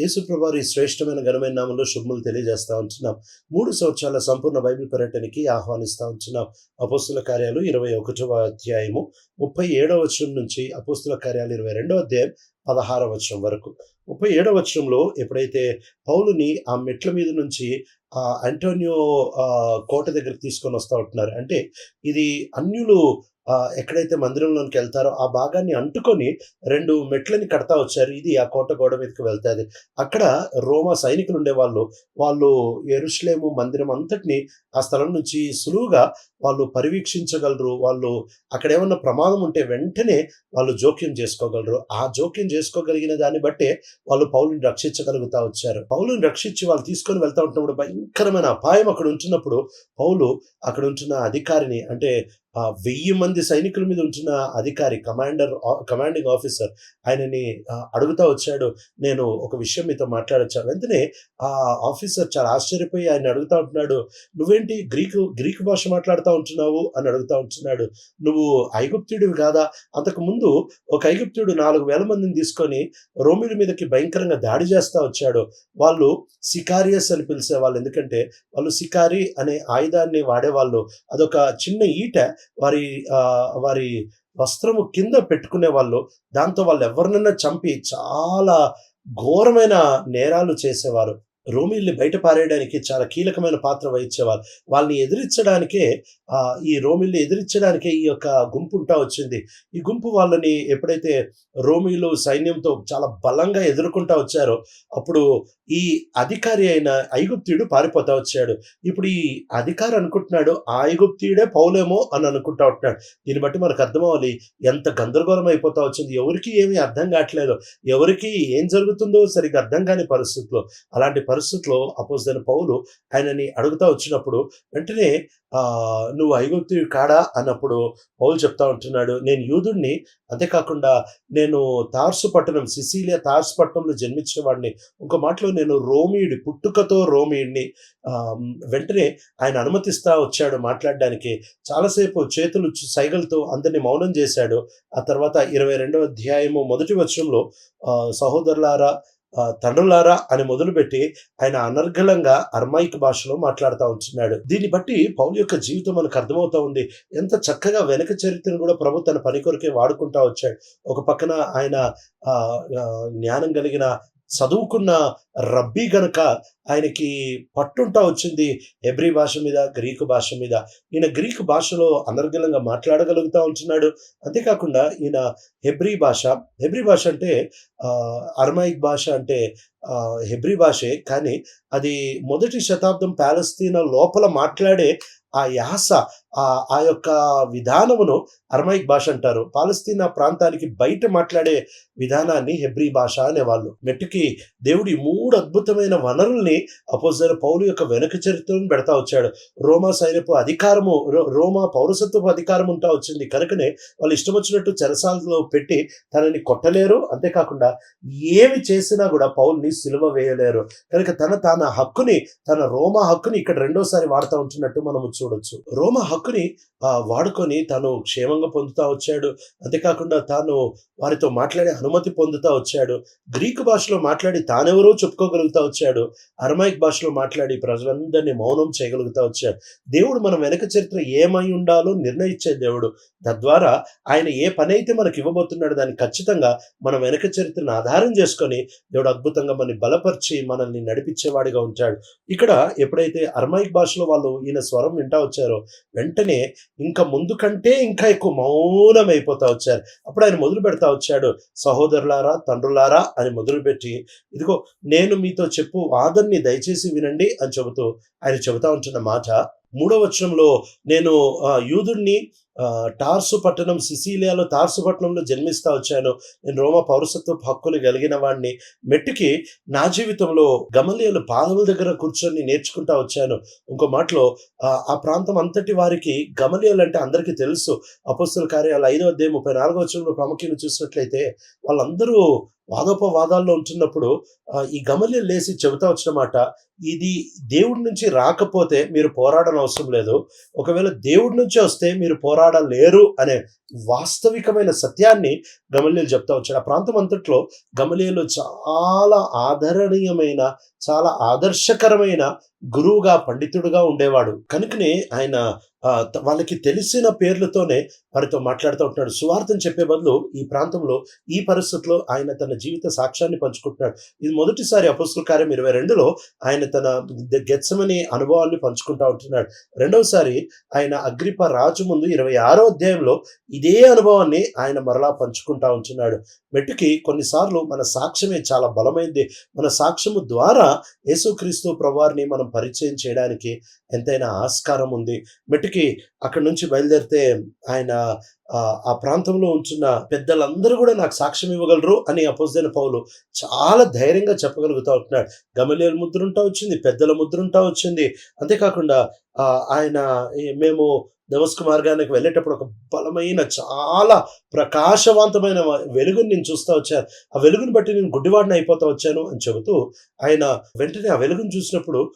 యేసుప్రభారి శ్రేష్టమైన ఘనమైన నామంలో శుభములు తెలియజేస్తా ఉంటున్నాం. మూడు సంవత్సరాల సంపూర్ణ బైబిల్ పర్యటనకి ఆహ్వానిస్తూ ఉంటున్నాం. అపోస్తుల కార్యాలు ఇరవై ఒకటవ అధ్యాయము ముప్పై ఏడవ వచనం నుంచి అపోస్తుల కార్యాలు ఇరవై రెండవ అధ్యాయం పదహారవ వచనం వరకు. ముప్పై ఏడవ వచనంలో ఎప్పుడైతే పౌలుని ఆ మెట్ల మీద నుంచి ఆ అంటోనియో కోట దగ్గర తీసుకొని వస్తూ ఉంటున్నారు. అంటే ఇది అన్యులు ఎక్కడైతే మందిరంలోనికి వెళ్తారో ఆ భాగాన్ని అంటుకొని రెండు మెట్లని కడతా వచ్చారు. ఇది ఆ కోట గోడ మీదకి వెళ్తాది. అక్కడ రోమా సైనికులు ఉండేవాళ్ళు. వాళ్ళు ఎరుస్లేము మందిరం అంతటిని ఆ స్థలం నుంచి సులువుగా వాళ్ళు పర్యవేక్షించగలరు వాళ్ళు అక్కడ ఏమన్నా ప్రమాదం ఉంటే వెంటనే వాళ్ళు జోక్యం చేసుకోగలరు. ఆ జోక్యం చేసుకోగలిగిన దాన్ని బట్టే వాళ్ళు పౌలుని రక్షించగలుగుతా వచ్చారు. పౌలుని రక్షించి వాళ్ళు తీసుకొని వెళ్తా ఉంటున్నప్పుడు భయంకరమైన అపాయం అక్కడ ఉంటున్నప్పుడు పౌలు అక్కడ ఉంటున్న అధికారిని అంటే ఆ వెయ్యి మంది సైనికుల మీద ఉంటున్న అధికారి కమాండర్ కమాండింగ్ ఆఫీసర్ ఆయనని అడుగుతా వచ్చాడు. నేను ఒక విషయం మీతో మాట్లాడచ్చా? వెంటనే ఆ ఆఫీసర్ చాలా ఆశ్చర్యపోయి ఆయన అడుగుతా ఉంటున్నాడు. నువ్వేంటి గ్రీకు గ్రీకు భాష మాట్లాడుతూ ఉంటున్నావు? అని అడుగుతా ఉంటున్నాడు. నువ్వు ఐగుప్తుడివి కాదా? అంతకుముందు ఒక ఐగుప్తుడు నాలుగు వేల మందిని తీసుకొని రోమిల మీదకి భయంకరంగా దాడి చేస్తా వచ్చాడు. వాళ్ళు సికారియస్ అని పిలిచేవాళ్ళు. ఎందుకంటే వాళ్ళు సికారి అనే ఆయుధాన్ని వాడేవాళ్ళు. అదొక చిన్న ఈట. వారి ఆ, వారి వస్త్రము కింద పెట్టుకునే వాళ్ళు దాంతో వాళ్ళు ఎవరినైనా చంపి చాలా ఘోరమైన నేరాలు చేసేవారు. రోమిల్ని బయట పారేయడానికి చాలా కీలకమైన పాత్ర వహించేవారు. వాళ్ళని ఎదిరించడానికే ఈ రోమిల్ని ఎదిరించడానికే ఈ యొక్క గుంపు ఉంటా వచ్చింది. ఈ గుంపు వాళ్ళని ఎప్పుడైతే రోమిలు సైన్యంతో చాలా బలంగా ఎదుర్కొంటా వచ్చారో అప్పుడు ఈ అధికారి అయిన ఐగుప్తుడు పారిపోతా వచ్చాడు. ఇప్పుడు ఈ అధికారి అనుకుంటున్నాడు ఆ ఐగుప్తుడే పౌలేమో అని అనుకుంటా ఉంటున్నాడు. దీన్ని బట్టి మనకు అర్థం అవ్వాలి ఎంత గందరగోళం అయిపోతా వచ్చింది. ఎవరికి ఏమీ అర్థం కావట్లేదు. ఎవరికి ఏం జరుగుతుందో సరిగ్గా అర్థం కాని పరిస్థితుల్లో అలాంటి పరిస్థితిలో అపోజిట్ పౌలు ఆయనని అడుగుతా వచ్చినప్పుడు వెంటనే నువ్వు ఐగుప్తుడు కాడా? అన్నప్పుడు పౌలు చెప్తా ఉంటున్నాడు నేను యూదుణ్ణి అంతేకాకుండా నేను తార్సు పట్టణం సిసిలియా తార్సు పట్టణంలో జన్మించిన వాడిని ఒక మాటలో నేను రోమియుడి పుట్టుకతో రోమియుడిని వెంటనే ఆయన అనుమతిస్తా వచ్చాడు మాట్లాడడానికి. చాలాసేపు చేతులు సైగలతో అందరిని మౌనం చేశాడు. ఆ తర్వాత ఇరవై రెండవ అధ్యాయము మొదటి వచనంలో సహోదరులారా తండ్రులారా అని మొదలుపెట్టి ఆయన అనర్గళంగా అర్మాయిక్ భాషలో మాట్లాడుతూ ఉంటున్నాడు. దీన్ని బట్టి పౌలు యొక్క జీవితం మనకు అర్థమవుతా ఉంది. ఎంత చక్కగా వెనక చరిత్రను కూడా ప్రభు తన పని కొరకే వాడుకుంటా వచ్చాడు. ఒక పక్కన ఆయన జ్ఞానం కలిగిన చదువుకున్న రబ్బీ గనుక ఆయనకి పట్టుంటా వచ్చింది హెబ్రీ భాష మీద గ్రీకు భాష మీద. ఈయన గ్రీకు భాషలో అనర్గలంగా మాట్లాడగలుగుతూ ఉంటున్నాడు. అంతేకాకుండా ఈయన హెబ్రీ భాష హెబ్రీ భాష అంటే ఆ, అర్మాయిక్ భాష అంటే ఆ, హెబ్రీ భాషే. కానీ అది మొదటి శతాబ్దం ప్యాలస్తీనా లోపల మాట్లాడే ఆ యాస ఆ యొక్క విధానమును అర్మైక్ భాష అంటారు. పాలస్తీనా ప్రాంతానికి బయట మాట్లాడే విధానాన్ని హెబ్రీ భాష అనేవాళ్ళు. మెట్టుకి దేవుడి మూడు అద్భుతమైన వనరుల్ని అపోజర్ పౌలు యొక్క వెనుక చరిత్రను పెడతా వచ్చాడు. రోమా సైన్యపు అధికారము రోమా పౌరసత్వపు అధికారం ఉంటా వచ్చింది. కనుకనే వాళ్ళు ఇష్టం వచ్చినట్టు చెరసాలలో పెట్టి తనని కొట్టలేరు. అంతేకాకుండా ఏమి చేసినా కూడా పౌల్ని సిలువ వేయలేరు. కనుక తన తన హక్కుని తన రోమా హక్కుని ఇక్కడ రెండోసారి వాడుతూ ఉంటున్నట్టు మనము చూడొచ్చు. రోమా హక్కు హక్కుని వాడుకొని తాను క్షేమంగా పొందుతా వచ్చాడు. అంతేకాకుండా తాను వారితో మాట్లాడే అనుమతి పొందుతా వచ్చాడు. గ్రీకు భాషలో మాట్లాడి తానెవరో చెప్పుకోగలుగుతా వచ్చాడు. అరమాయిక్ భాషలో మాట్లాడి ప్రజలందరినీ మౌనం చేయగలుగుతా వచ్చాడు. దేవుడు మన వెనక చరిత్ర ఏమై ఉండాలో నిర్ణయించే దేవుడు. తద్వారా ఆయన ఏ పని అయితే మనకి ఇవ్వబోతున్నాడో దాన్ని ఖచ్చితంగా మన వెనక చరిత్రను ఆధారం చేసుకొని దేవుడు అద్భుతంగా మనల్ని బలపరిచి మనల్ని నడిపించేవాడిగా ఉంటాడు. ఇక్కడ ఎప్పుడైతే అర్మాయిక్ భాషలో వాళ్ళు ఈయన స్వరం వింటా వచ్చారో వెంట వెంటనే ఇంకా ముందు కంటే ఇంకా ఎక్కువ మౌనం అయిపోతా వచ్చారు. అప్పుడు ఆయన మొదలు పెడతా వచ్చాడు సహోదరులారా తండ్రులారా అని మొదలుపెట్టి ఇదిగో నేను మీతో చెప్పు వాదన్ని దయచేసి వినండి అని చెబుతూ ఆయన చెబుతా ఉంటున్న మాట మూడవ వచనంలో నేను యూదుడిని టార్సు పట్టణం సిసిలియాలో టార్సు పట్టణంలో జన్మిస్తా వచ్చాను. నేను రోమ పౌరసత్వ హక్కులు కలిగిన వాడిని మెట్టుకి నా జీవితంలో గమలియలు పాదముల దగ్గర కూర్చొని నేర్చుకుంటా వచ్చాను. ఇంకో మాటలో ఆ, ప్రాంతం అంతటి వారికి గమలియలు అంటే అందరికీ తెలుసు. అపస్తుల కార్యాలు ఐదో అధ్యాయం ముప్పై నాలుగో వచనంలో ప్రాముఖ్యంగా చూసినట్లయితే వాళ్ళందరూ వాదోపవాదాల్లో ఉంటున్నప్పుడు ఈ గమల్యం లేసి చెబుతా వచ్చిన మాట ఇది దేవుడి నుంచి రాకపోతే మీరు పోరాడని అవసరం లేదు. ఒకవేళ దేవుడి నుంచి వస్తే మీరు పోరాడలేరు అనే వాస్తవికమైన సత్యాన్ని గమలీలు చెప్తా వచ్చాడు ఆ ప్రాంతం అంతట్లో గమలీలు చాలా ఆదరణీయమైన చాలా ఆదర్శకరమైన గురువుగా పండితుడుగా ఉండేవాడు. కనుకనే ఆయన వాళ్ళకి తెలిసిన పేర్లతోనే వారితో మాట్లాడుతూ ఉంటున్నాడు. సువార్థం చెప్పే బదులు ఈ ప్రాంతంలో ఈ పరిస్థితుల్లో ఆయన తన జీవిత సాక్ష్యాన్ని పంచుకుంటున్నాడు. ఇది మొదటిసారి అపుస్తుల కార్యం ఇరవై రెండులో ఆయన తన గెచ్చమని అనుభవాన్ని పంచుకుంటా ఉంటున్నాడు. రెండవసారి ఆయన అగ్రిప రాజు ముందు ఇరవై ఆరో అధ్యాయంలో ఇదే అనుభవాన్ని ఆయన మరలా పంచుకుంటా ఉంటున్నాడు. మెట్టుకి కొన్నిసార్లు మన సాక్ష్యమే చాలా బలమైంది. మన సాక్ష్యము ద్వారా యేసుక్రీస్తు ప్రభువారిని మనం పరిచయం చేయడానికి ఎంతైనా ఆస్కారం ఉంది. మెట్టుకి అక్కడి నుంచి బయలుదేరితే ఆయన ఆ, ప్రాంతంలో ఉంటున్న పెద్దలందరూ కూడా నాకు సాక్ష్యం ఇవ్వగలరు అని అపోజిన పౌలు చాలా ధైర్యంగా చెప్పగలుగుతా ఉంటున్నాడు. గమలేల ముద్రుంటా వచ్చింది పెద్దల ముద్రుంటా వచ్చింది. అంతేకాకుండా ఆయన మేము దమస్కు మార్గానికి వెళ్ళేటప్పుడు ఒక బలమైన చాలా ప్రకాశవంతమైన వెలుగుని నేను చూస్తా వచ్చాను ఆ వెలుగుని బట్టి నేను గుడ్డివాడిని అయిపోతా వచ్చాను అని చెబుతూ ఆయన వెంటనే ఆ వెలుగుని చూసినప్పుడు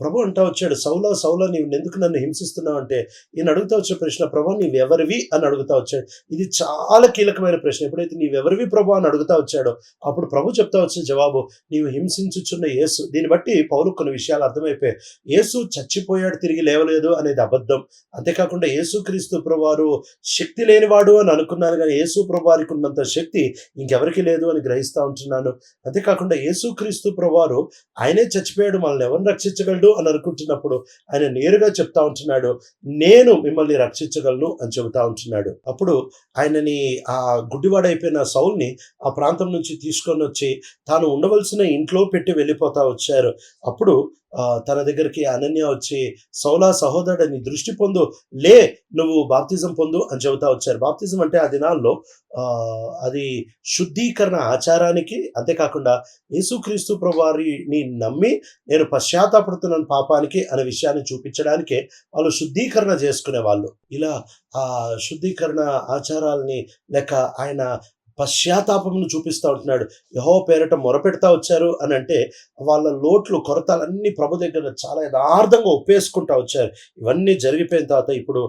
ప్రభు అంటా వచ్చాడు సౌలా సౌలా నీవు ఎందుకు నన్ను హింసిస్తున్నావు అంటే ఈయన అడుగుతా వచ్చే ప్రశ్న ప్రభు నీవెవరివి? అని అడుగుతా వచ్చాడు. ఇది చాలా కీలకమైన ప్రశ్న. ఎప్పుడైతే నీవెవరివి ప్రభు అని అడుగుతా వచ్చాడో అప్పుడు ప్రభు చెప్తా వచ్చిన జవాబు నీవు హింసించుచున్న యేసు. దీన్ని బట్టి పౌరు కొన్ని విషయాలు అర్థమైపోయాయి. యేసు చచ్చిపోయాడు తిరిగి లేవలేదు అనేది అబద్ధం. అంతేకాకుండా యేసుక్రీస్తు ప్రభువారు శక్తి లేనివాడు అని అనుకున్నాను కానీ యేసు ప్రభువారికి ఉన్నంత శక్తి ఇంకెవరికి లేదు అని గ్రహిస్తూ ఉంటున్నాను. అంతేకాకుండా యేసుక్రీస్తు ప్రభువారు ఆయనే చచ్చిపోయాడు మనల్ని ఎవరిని రక్షించగలడు అని అనుకుంటున్నప్పుడు ఆయన నేరుగా చెప్తా ఉంటున్నాడు నేను మిమ్మల్ని రక్షించగలను అని చెబుతా ఉంటున్నాడు. అప్పుడు ఆయనని ఆ గుడ్డివాడైపోయిన సౌల్ని ఆ ప్రాంతం నుంచి తీసుకొని వచ్చి తాను ఉండవలసిన ఇంట్లో పెట్టి వెళ్ళిపోతా వచ్చారు. అప్పుడు తన దగ్గరికి అనన్య వచ్చి సౌలా సహోదరుని దృష్టి పొందు లే నువ్వు బాప్తిజం పొందు అని చెబుతా వచ్చారు. బాప్తిజం అంటే ఆ దినాల్లో అది శుద్ధీకరణ ఆచారానికి అంతేకాకుండా యేసుక్రీస్తు ప్రభువారిని నమ్మి నేను పశ్చాత్తాపడుతున్నాను పాపానికి అనే విషయాన్ని చూపించడానికే వాళ్ళు శుద్ధీకరణ చేసుకునే వాళ్ళు ఇలా ఆ శుద్ధీకరణ ఆచారాలని లేక ఆయన పశ్చాత్తాపమును చూపిస్తూ ఉంటున్నాడు. యహో పేరట మొరపెడతా వచ్చారు అని అంటే వాళ్ళ లోట్లు కొరతలన్నీ ప్రభు దగ్గర చాలా యథార్థంగా ఒప్పేసుకుంటా వచ్చారు. ఇవన్నీ జరిగిపోయిన తర్వాత ఇప్పుడు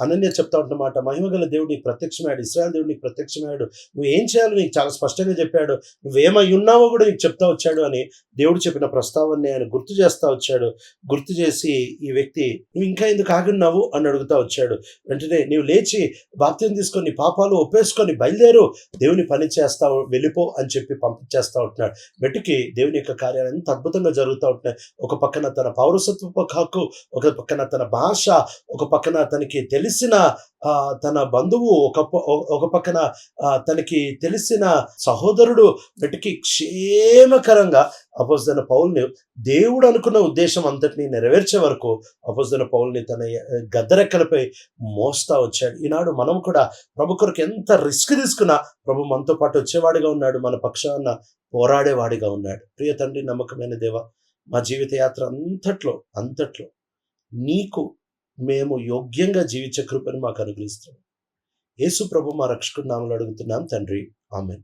అనన్య చెప్తా ఉంటున్నమాట మహిమగల దేవుడు నీకు ప్రత్యక్షమయ్యాడు ఇస్రాయల్ దేవుడు నీకు ప్రత్యక్షమయ్యాడు నువ్వు ఏం చేయాలో నీకు చాలా స్పష్టంగా చెప్పాడు నువ్వేమై ఉన్నావో కూడా నీకు చెప్తా వచ్చాడు అని దేవుడు చెప్పిన ప్రస్తావనని ఆయన గుర్తు చేస్తా వచ్చాడు. గుర్తు చేసి ఈ వ్యక్తి నువ్వు ఇంకా ఎందుకు ఆగున్నావు? అని అడుగుతా వచ్చాడు. వెంటనే నీవు లేచి బాప్త్యం తీసుకొని పాపాలు ఒప్పేసుకొని బయలుదేరు దేవుని పని చేస్తావు వెళ్ళిపో అని చెప్పి పంపించేస్తూ ఉంటున్నాడు. మెట్టుకి దేవుని యొక్క కార్యాలు ఎంత అద్భుతంగా జరుగుతూ ఉంటున్నాయి. ఒక పక్కన తన పౌరసత్వ హక్కు ఒక పక్కన తన భాష ఒక పక్కన తనకి తెలిసిన తన బంధువు ఒక ప- ఒక పక్కన తనకి తెలిసిన సహోదరుడు వెటికి క్షేమకరంగా అపోజన పౌల్ని దేవుడు అనుకున్న ఉద్దేశం అంతటిని నెరవేర్చే వరకు అపోజన పౌల్ని తన గద్దరెక్కలపై మోస్తా వచ్చాడు. ఈనాడు మనం కూడా ప్రభు కొరకు ఎంత రిస్క్ తీసుకున్నా ప్రభు మనతో పాటు వచ్చేవాడిగా ఉన్నాడు మన పక్షాన పోరాడేవాడిగా ఉన్నాడు. ప్రియ తండ్రి నమ్మకమైన దేవ మా జీవిత యాత్ర అంతట్లో అంతట్లో నీకు మేము యోగ్యంగా జీవించే కృపను మాకు అనుగ్రహిస్తాం యేసు ప్రభు మా రక్షకుడు నామలు అడుగుతున్నాం తండ్రి. ఆమెన్.